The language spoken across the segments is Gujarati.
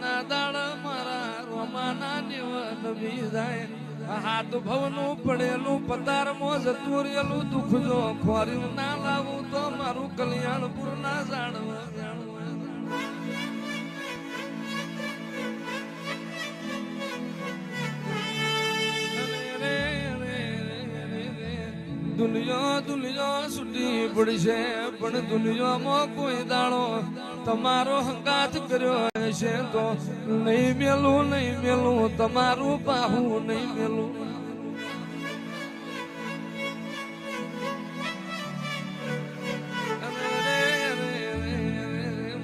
ના દાડા મારા રોમાના બી જાય હાથ પડેલું પતાર મો જતું દુઃખ જો ખોર્યું ના લાવું તો મારું કલ્યાણપુર ના જાણવા દુનિયા દુનિયા છૂટી પડશે, પણ દુનિયામાં કોઈ દાડો તમારો હંગાત કર્યો છે તો નહીં મેલું નહીં મેલું, તમારું પાહું નહીં મેલું.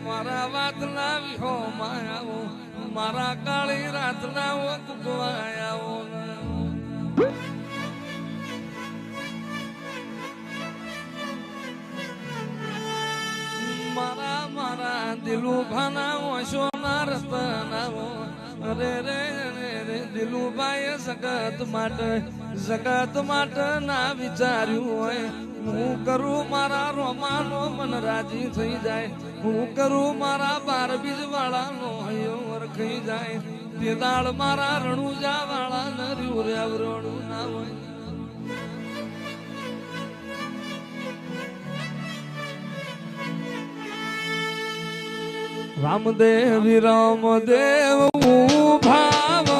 મારા વાત લાવી માયાઓ મારા કાળી રાત ના કુકવાયાઓ મારા દિલું ભાનાવો સોના રતનાવો અરે રે રે દિલુભાઈ જગત માટે જગત માટે ના વિચાર્યું હોય। હું કરું મારા રોમાનો, મન રાજી થઈ જાય। હું કરું મારા બાર બીજ વાળાનો વરખાઈ જાય। તે દાળ મારા રણુજા વાળા નર્યું રે રણું ના હોય। રામદેવ રામદેવ ભાવડલા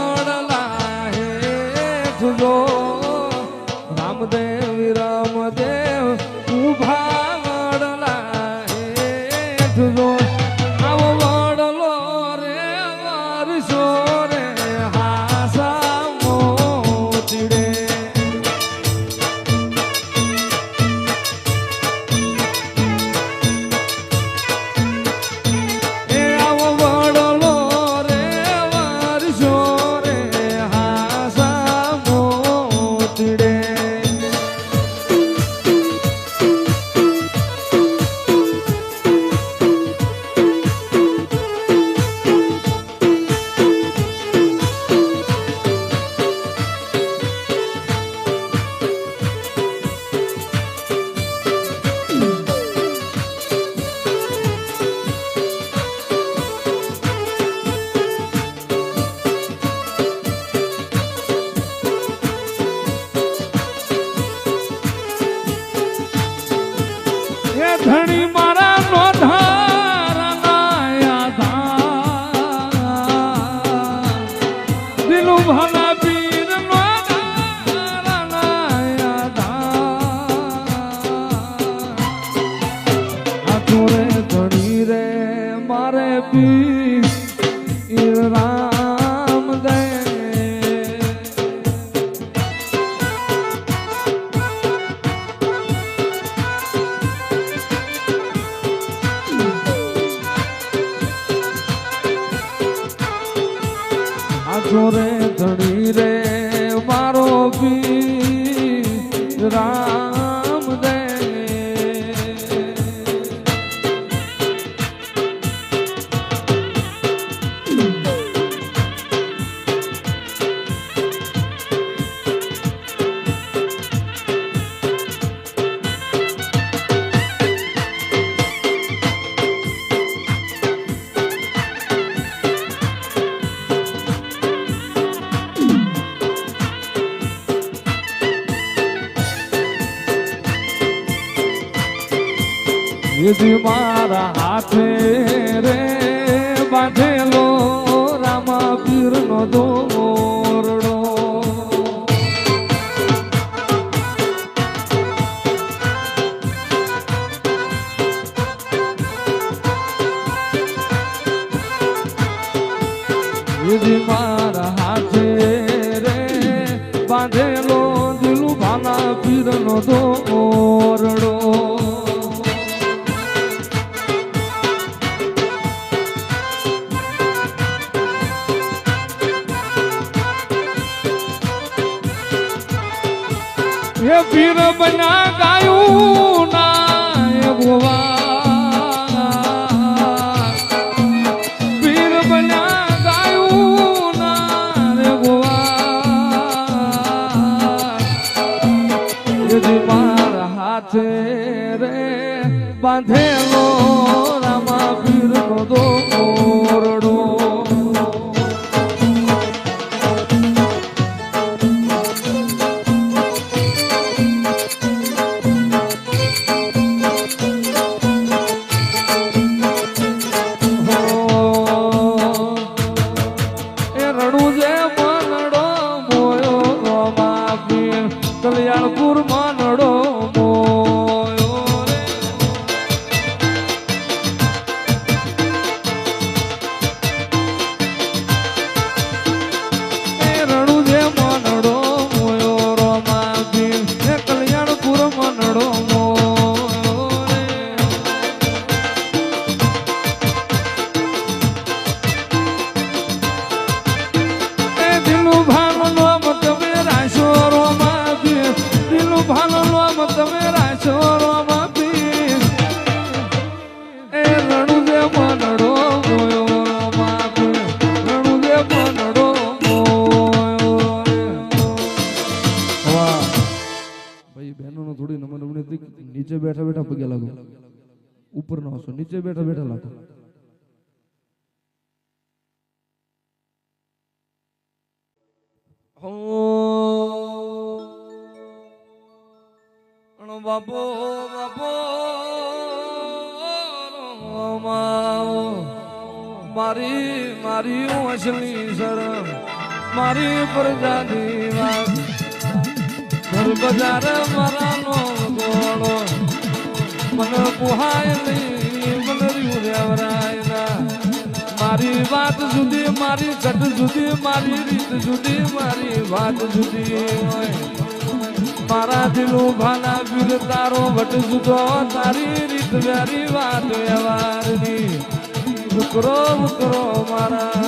વિધિ મારા હાથે રે બાંધેલો રામા પીર નો દોરડો વિધિ મારા હાથે રે બાંધેલો દિલુ ભાના પીર બાંધેલો રામા પીર નો દોરડો હો બાપો બાપો મારી મારી અસલી શરણ, મારી પ્રજાની વાત. ઘર બજાર મારાનો ગોળો, મને પુહાય નહીં મને રહ્યું રેવરાયના મારી વાત જુદી, મારી કટ જુદી, મારી રીત જુદી, મારી વાત જુદી હોય. મારા દિલું ભાના વીર, તારો વટ જુદો, તારી રીત વ્યારી વાત વ્યવહારની. છોકરો ઉકરો મારા.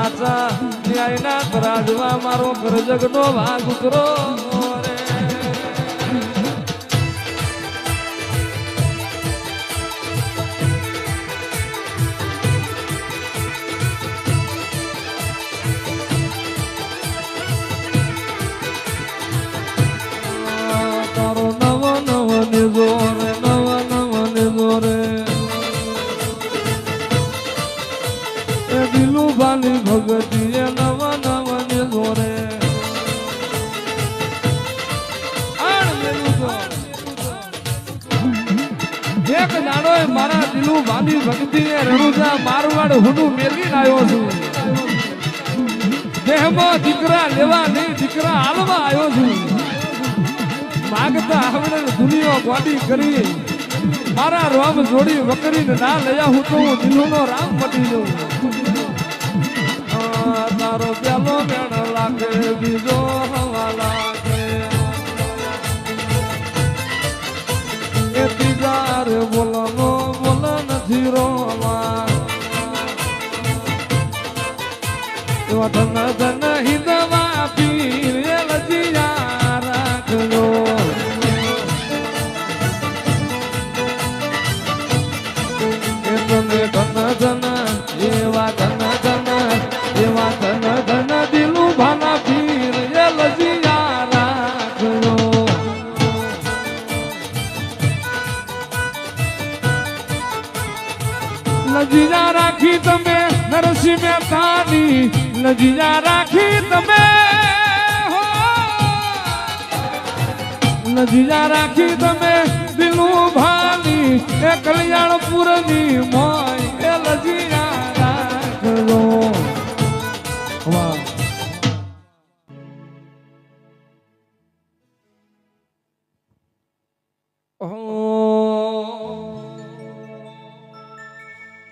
આચા ન્યાયના રાજવા મારો ઘર જગનો ભાગ ઉકરો ને જોરે નવ નવ ને જોરે એ દિલુ બાલી ભગતી એ નવ નવ ને જોરે આણ મેલું તો. એક દાડો મારા દિલુ બાલી ભક્તિ એ રણુજા, મારવાડ હુનું મેલી આવ્યો છું. દેહમાં દીકરા લેવા નહીં, દીકરા હાલવા આવ્યો છું. માગતા આવડે દુનિયા ગોડી કરી. મારા રોમ જોડી વકરીને ના લયા હું તો દિલોનો રામ મટી આ તારો પેલો મેણ લાગે, બીજો હવા લાગે. એ ત્રીજા રે બોલનો બોલ નથી રોવા ધન ધન લજીજા રાખી તમે નરસિંહ મહેતાની. લજીજા રાખી તમે. લજીજા રાખી તમે દિલું ભાની એ કલ્યાણપુરની મોય એ લજીજા રાખજો વાહ.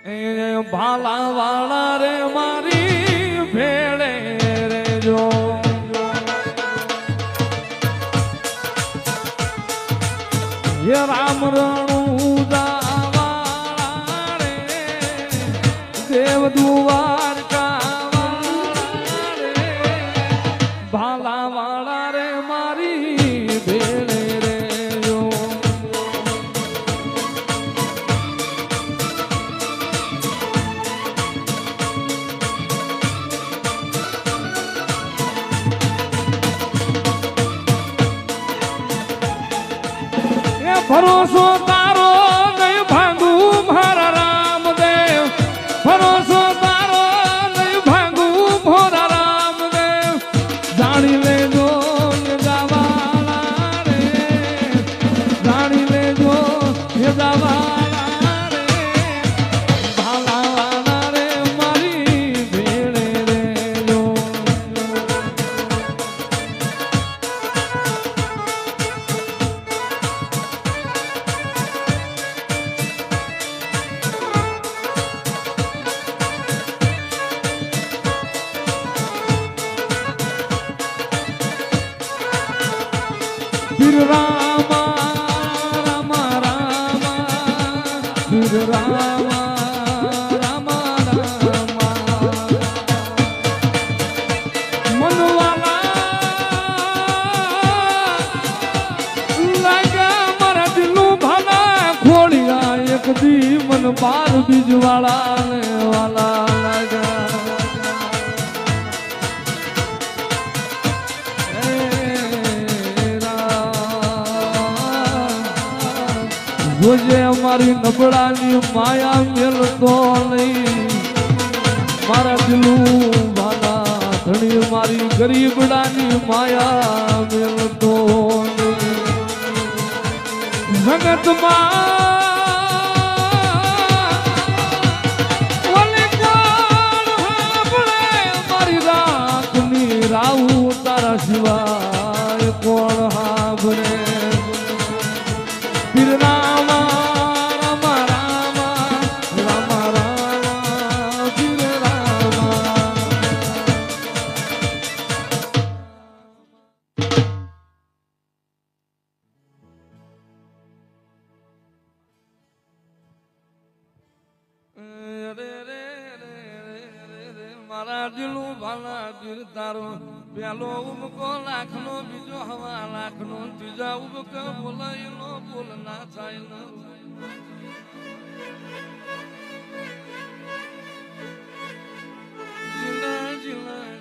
એ ભાલા વાળા મારી ભેળે રે જો એ રામ. ભરોસો તારો નહીં ભાંગું મારા રામદેવ? ભરોસો તારો નહીં ભાંગું ભોરા રામદેવ? જાણી લેજો એ રે, જાણી લેજો એ દી મન પાર બીજવાળા. જોજે અમારી નબળાની માયા મેળતો નહીં. મારા દિલું ભાલા ધણી મારી ગરીબડાની માયા મેળતો જગતમાં રાવું તારા સિવાય કોણ હાંભળે ઉબક બોલાયેલો બોલ ના થાય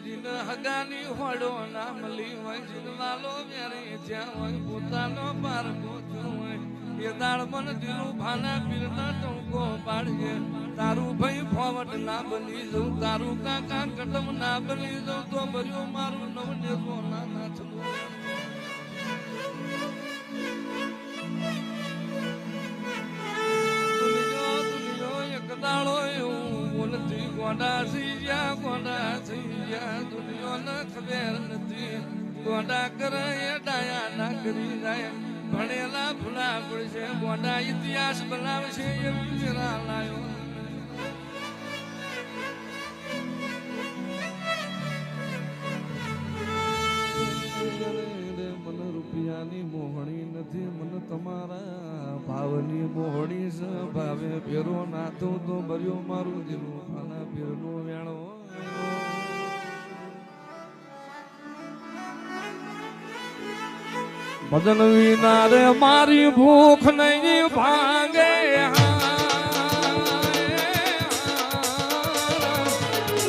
જીના હગાની હોડો ના મળી હોય જીનવાલો મેરે જ્યાં હોય પોતાનો પાર ગોત્યો હોય એ દાળ મન દિલું ભાના પીરના ટોકો પાડીએ તારું ભાઈ ફોવટ ના બની જવું તારું કાકા કટમ ના બની જવું તો ભર્યું મારું નવ ને ના નાચલું ગોડા થઈ કરે એ ડાયા ના ભણેલા ભૂલા પડશે ગોડા ઇતિહાસ બનાવશે એવી જરા લાયો. મને રૂપિયાની મોહણી નથી, મને તમારા ભાવની મોહણી છે ભાવે. ફેરો નાતો તો ભર્યો મારું દિલું આના ફેરનો વેણો. ભજન વિના મારી ભૂખ નહીં ભાંગે.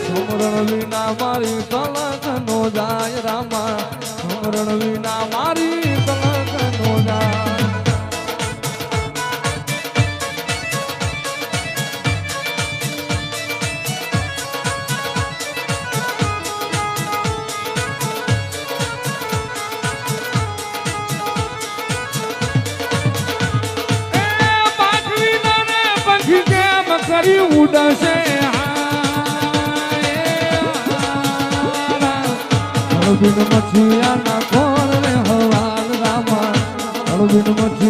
સમરણ વિના મારી કલક નો જાય રામા. સમરણ વિના મારી કરી ઉડશે અળબીન મછિયાના કોણ રે હવાલ રામા અળબીન મછિયાના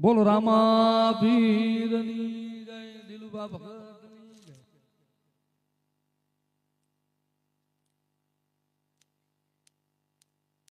બોલો રામા પીરની જય દિલુબા ભગત.